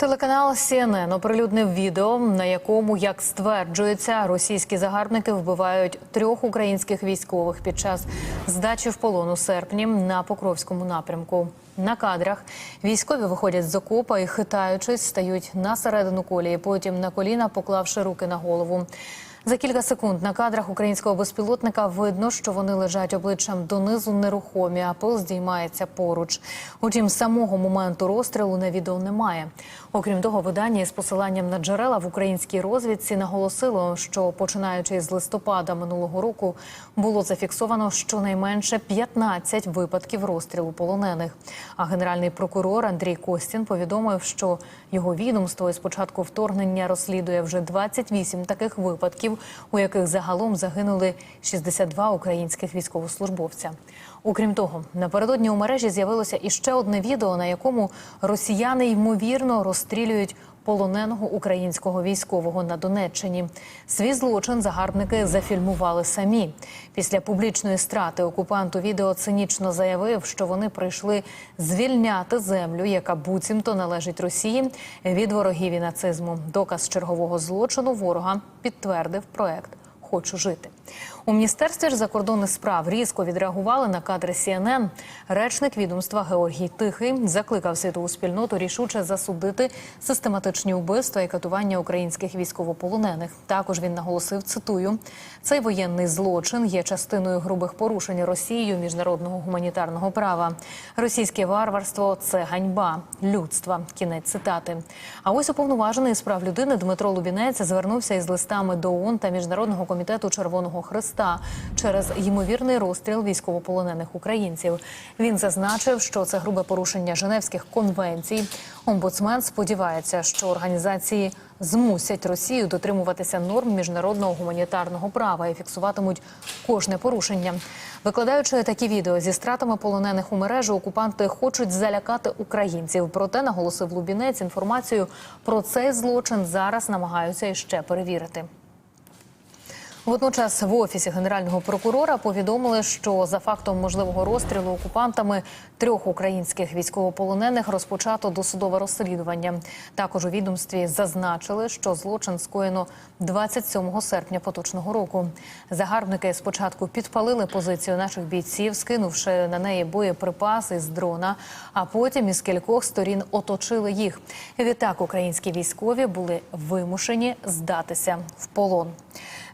Телеканал CNN оприлюднив відео, на якому, як стверджується, російські загарбники вбивають трьох українських військових під час здачі в полон у серпні на Покровському напрямку. На кадрах військові виходять з окопа і, хитаючись, стають на середину колії, потім на коліна, поклавши руки на голову. За кілька секунд на кадрах українського безпілотника видно, що вони лежать обличчям донизу нерухомі, а пил здіймається поруч. Утім, самого моменту розстрілу на відео немає. Окрім того, видання із посиланням на джерела в українській розвідці наголосило, що починаючи з листопада минулого року було зафіксовано щонайменше 15 випадків розстрілу полонених. А генеральний прокурор Андрій Костін повідомив, що його відомство із початку вторгнення розслідує вже 28 таких випадків, у яких загалом загинули 62 українських військовослужбовця. Окрім того, напередодні у мережі з'явилося іще одне відео, на якому росіяни ймовірно розстрілюють полоненого українського військового на Донеччині. Свій злочин загарбники зафільмували самі. Після публічної страти окупант у відео цинічно заявив, що вони прийшли звільняти землю, яка буцімто належить Росії від ворогів і нацизму. Доказ чергового злочину ворога підтвердив проект. Хочу жити у міністерстві ж закордонних справ різко відреагували на кадри CNN. Речник відомства Георгій Тихий закликав світову спільноту рішуче засудити систематичні вбивства і катування українських військовополонених. Також він наголосив цитую: цей воєнний злочин є частиною грубих порушень Росією міжнародного гуманітарного права. Російське варварство це ганьба людства. Кінець цитати. А ось уповноважений з прав людини Дмитро Лубінець звернувся із листами до ООН та міжнародного комітету Червоного Христа через ймовірний розстріл військовополонених українців. Він зазначив, що це грубе порушення Женевських конвенцій. Омбудсмен сподівається, що організації змусять Росію дотримуватися норм міжнародного гуманітарного права і фіксуватимуть кожне порушення. Викладаючи такі відео зі стратами полонених у мережу, окупанти хочуть залякати українців. Проте наголосив Лубінець інформацію про цей злочин зараз намагаються іще перевірити. Водночас в офісі генерального прокурора повідомили, що за фактом можливого розстрілу окупантами трьох українських військовополонених розпочато досудове розслідування. Також у відомстві зазначили, що злочин скоєно 27 серпня поточного року. Загарбники спочатку підпалили позицію наших бійців, скинувши на неї боєприпаси з дрона, а потім із кількох сторін оточили їх. Відтак українські військові були вимушені здатися в полон.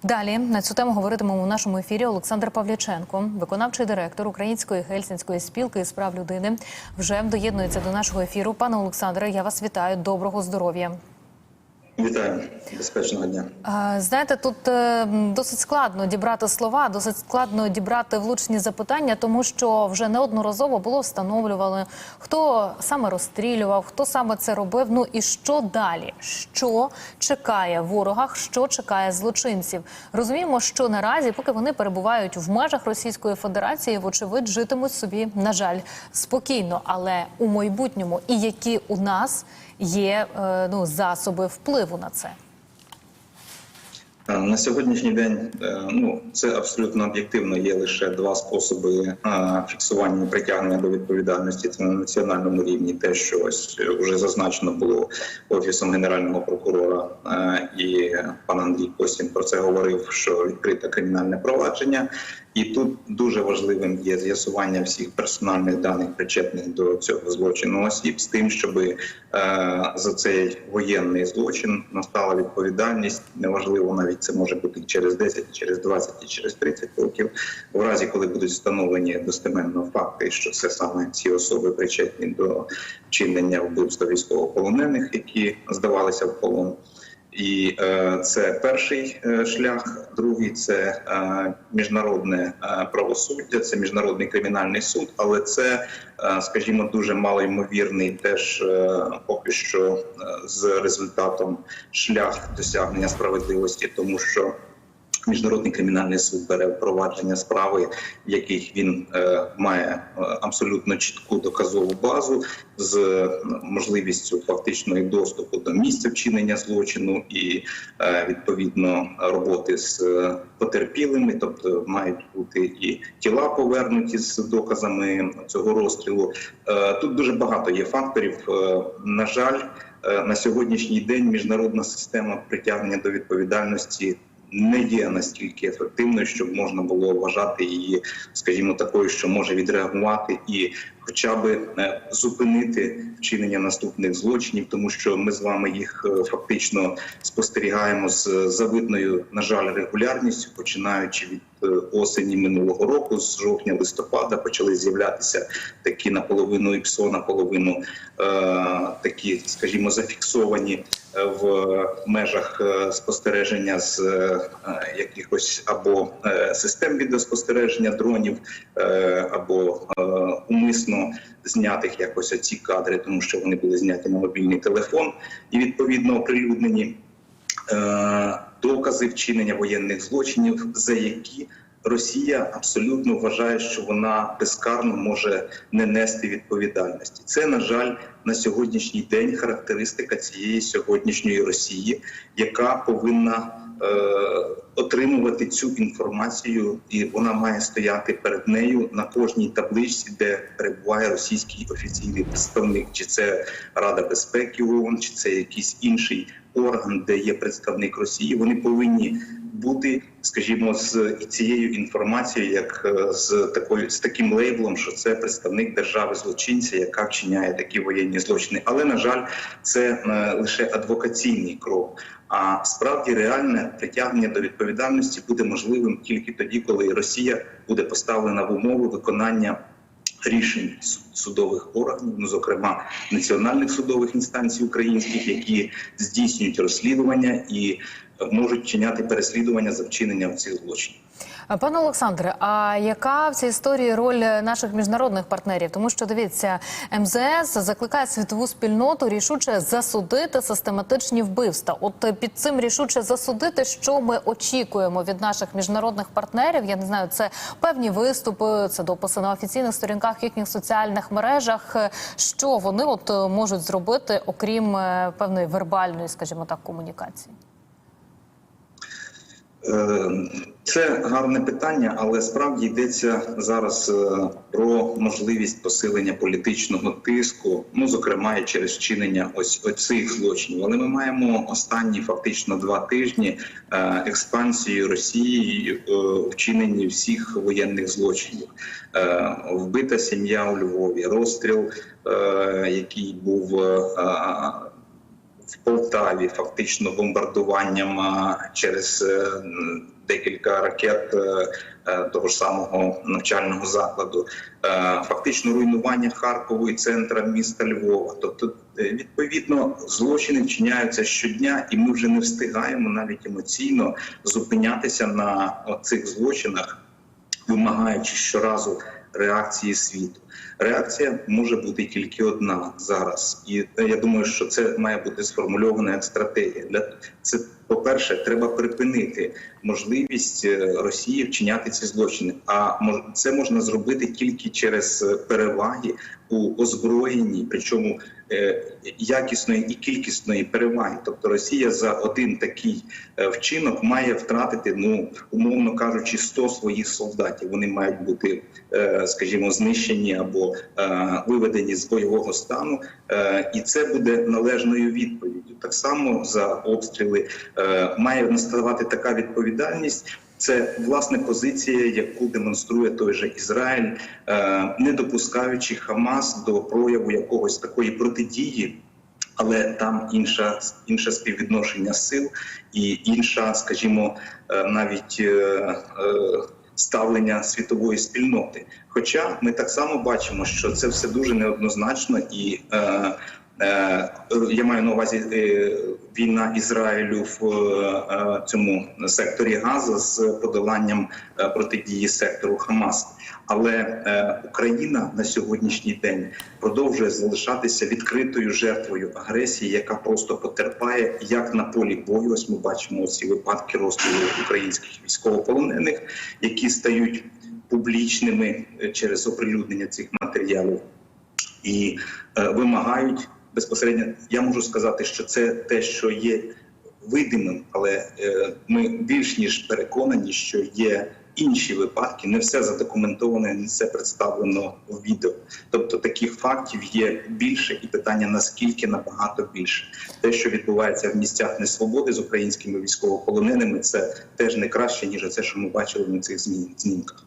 Далі на цю тему говоритимемо у нашому ефірі Олександр Павліченко, виконавчий директор Української гельсінської спілки з прав людини, вже доєднується до нашого ефіру. Пане Олександре, я вас вітаю. Доброго здоров'я. Вітаю, безпечного дня. Знаєте, тут е, досить складно дібрати слова, досить складно дібрати влучні запитання, тому що вже неодноразово було встановлювали, хто саме розстрілював, хто саме це робив. Ну і що далі? Що чекає ворогах, що чекає злочинців? Розуміємо, що наразі, поки вони перебувають в межах Російської Федерації, вочевидь житимуть собі, на жаль, спокійно, але у майбутньому і які у нас є е, ну засоби впливу на це. Е, На сьогоднішній день е, ну це абсолютно об'єктивно. Є лише два способи е, фіксування і притягнення до відповідальності. Це на національному рівні. Те, що ось вже зазначено було офісом генерального прокурора, і пан Андрій Костін про це говорив, що відкрите кримінальне провадження. І тут дуже важливим є з'ясування всіх персональних даних, причетних до цього злочину осіб, з тим, щоб е, за цей воєнний злочин настала відповідальність. Неважливо, навіть це може бути через 10, через 20 і через 30 років. В разі, коли будуть встановлені достеменно факти, що це саме ці особи причетні до вчинення вбивства військовополонених, які здавалися в полон. І е, це перший е, шлях. Другий це е, міжнародне правосуддя, це міжнародний кримінальний суд, але це, скажімо, дуже малоймовірний теж поки що з результатом шлях досягнення справедливості, тому що. Міжнародний кримінальний суд бере впровадження справи, в яких він е, має е, абсолютно чітку доказову базу з е, можливістю фактичної доступу до місця вчинення злочину і е, відповідно роботи з е, потерпілими, тобто мають бути і тіла повернуті з доказами цього розстрілу. Е, тут дуже багато є факторів. Е, на жаль. е, на сьогоднішній день міжнародна система притягнення до відповідальності не є настільки ефективною, щоб можна було вважати її, скажімо, такою, що може відреагувати і, хоча би е, зупинити вчинення наступних злочинів, тому що ми з вами їх е, фактично спостерігаємо з завидною, на жаль, регулярністю, починаючи від е, осені минулого року, з жовтня листопада, почали з'являтися такі наполовину ІПСО, наполовину такі, скажімо, зафіксовані в межах е, спостереження з е, якихось або е, систем відеоспостереження дронів, або умисно знятих якось оці кадри, тому що вони були зняті на мобільний телефон і відповідно оприлюднені. Докази вчинення воєнних злочинів, за які Росія абсолютно вважає, що вона безкарно може не нести відповідальності. Це на жаль на сьогоднішній день характеристика цієї сьогоднішньої Росії, яка повинна е, отримувати цю інформацію, і вона має стояти перед нею на кожній табличці, де перебуває російський офіційний представник, чи це Рада безпеки ООН, чи це якийсь інший орган, де є представник Росії. Вони повинні бути, скажімо, з цією інформацією, як е, з такою з таким лейблом, що це представник держави злочинця, яка вчиняє такі воєнні злочини. Але на жаль, це е, лише адвокаційний крок. А справді реальне притягнення до відповідальності буде можливим тільки тоді, коли Росія буде поставлена в умови виконання рішень судових органів, ну зокрема національних судових інстанцій українських, які здійснюють розслідування і можуть вчиняти переслідування за вчинення цих злочинів. Пане Олександре, а яка в цій історії роль наших міжнародних партнерів? Тому що дивіться, МЗС закликає світову спільноту рішуче засудити систематичні вбивства. От е, під цим рішуче засудити, що ми очікуємо від наших міжнародних партнерів. Я не знаю, це певні виступи, це дописи на офіційних сторінках їхніх соціальних мережах. Е, Що вони от е, можуть зробити, окрім певної вербальної, скажімо так, комунікації? Е, Це гарне питання, але справді йдеться зараз е, про можливість посилення політичного тиску, ну зокрема і через вчинення ось оцих злочинів. Але ми маємо останні фактично два тижні е, експансію Росії у вчиненні всіх воєнних злочинів. Вбита сім'я у Львові, розстріл, який був. В Полтаві фактично бомбардуванням через е, декілька ракет е, е, того ж самого навчального закладу, фактично руйнування Харкову і центра міста Львова. Тобто, відповідно, злочини вчиняються щодня, і ми вже не встигаємо навіть емоційно зупинятися на цих злочинах, вимагаючи щоразу реакції світу. Реакція може бути тільки одна зараз, і е, я думаю, що це має бути сформульована як стратегія. Для це, по-перше, треба припинити можливість е, Росії вчиняти ці злочини. А це можна зробити тільки через е, переваги у озброєнні, причому якісної і кількісної переваги. Тобто Росія за один такий вчинок має втратити, ну умовно кажучи, 100 своїх солдатів. Вони мають бути, скажімо, знищені або е, виведені з бойового стану, Е, і це буде належною відповіддю. Так само за обстріли е, має наставати така відповідальність. Це власне позиція, яку демонструє той же Ізраїль, не допускаючи Хамас до прояву якогось такої протидії. Але там інша інше співвідношення сил і інша, скажімо, навіть ставлення світової спільноти. Хоча ми так само бачимо, що це все дуже неоднозначно, і е, я маю на увазі е, війна Ізраїлю в е, цьому секторі Газа з подоланням е, протидії сектору Хамас. Але е, Україна на сьогоднішній день продовжує залишатися відкритою жертвою агресії, яка просто потерпає як на полі бою. Ось ми бачимо ці випадки розстрілу українських військовополонених, які стають публічними е, через оприлюднення цих матеріалів і е, вимагають безпосередньо. Я можу сказати, що це те, що є видимим, але е, ми більш ніж переконані, що є інші випадки. Не все задокументовано, не все представлено в відео. Тобто таких фактів є більше, і питання наскільки набагато більше. Те, що відбувається в місцях несвободи з українськими військовополоненими, це теж не краще ніж це, що ми бачили на цих знімках.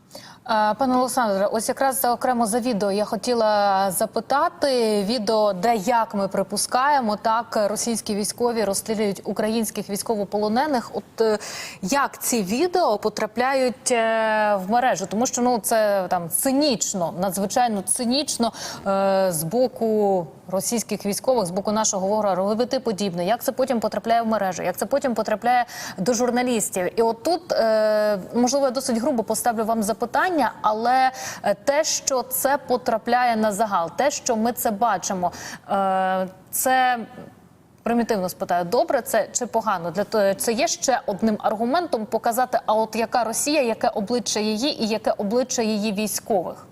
Пане Олександре, ось якраз окремо за відео я хотіла запитати відео, де як ми припускаємо, так російські військові розстрілюють українських військовополонених. От е, як ці відео потрапляють е, в мережу? Тому що ну це там цинічно, надзвичайно цинічно е, з боку російських військових, з боку нашого ворога робити подібне. Як це потім потрапляє в мережу? Як це потім потрапляє до журналістів? І от тут е, можливо я досить грубо поставлю вам запитання, але е, те, що це потрапляє на загал, те, що ми це бачимо, е, це. Примітивно спитаю, добре це чи погано? Для того це є ще одним аргументом показати, а от яка Росія, яке обличчя її і яке обличчя її військових.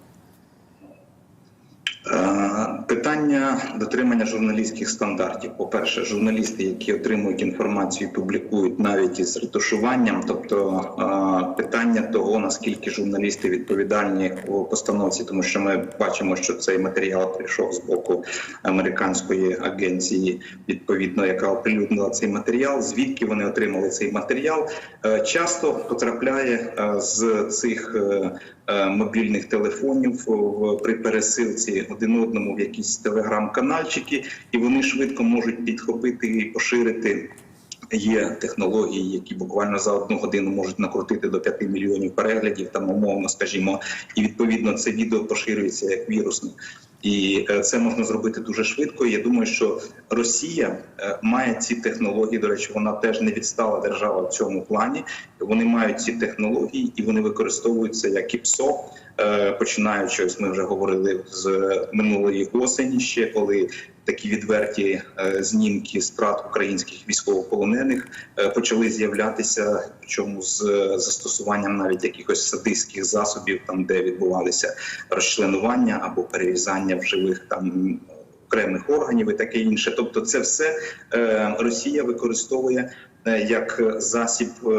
Е, Питання дотримання журналістських стандартів. По-перше, журналісти, які отримують інформацію, публікують навіть із ретушуванням, тобто е, питання того, наскільки журналісти відповідальні у постановці, тому що ми бачимо, що цей матеріал прийшов з боку американської агенції, відповідно, яка оприлюднила цей матеріал. Звідки вони отримали цей матеріал? Е, Часто потрапляє з цих мобільних телефонів при пересилці один одному в якісь телеграм-канальчики, і вони швидко можуть підхопити і поширити. Є технології, які буквально за одну годину можуть накрутити до 5 мільйонів переглядів, там умовно, скажімо, і відповідно це відео поширюється як вірусне. І е, це можна зробити дуже швидко. Я думаю, що Росія е, має ці технології. До речі, вона теж не відстала держава в цьому плані. Вони мають ці технології і вони використовуються як і ПСО, починаючи, ось ми вже говорили з минулої осені, ще коли такі відверті е, знімки страт українських військовополонених е, почали з'являтися, причому з е, застосуванням навіть якихось садистських засобів, там де відбувалися розчленування або перерізання в живих там. Окремих органів і таке інше, тобто, це все е, Росія використовує е, як засіб е,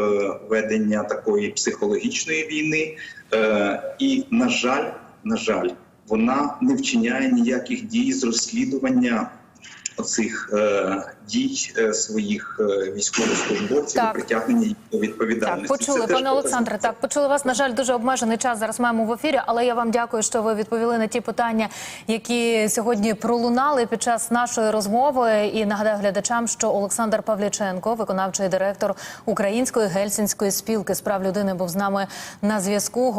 ведення такої психологічної війни, е, і на жаль, на жаль, вона не вчиняє ніяких дій з розслідування оцих е, дій е, своїх е, військовослужбовців Так. і притягнення їх до відповідальності. Так, почули, Це пане Олександре. Так, почули вас. На жаль, дуже обмежений час зараз маємо в ефірі, але я вам дякую, що ви відповіли на ті питання, які сьогодні пролунали під час нашої розмови. І нагадаю глядачам, що Олександр Павліченко, виконавчий директор Української гельсінської спілки з прав людини, був з нами на зв'язку.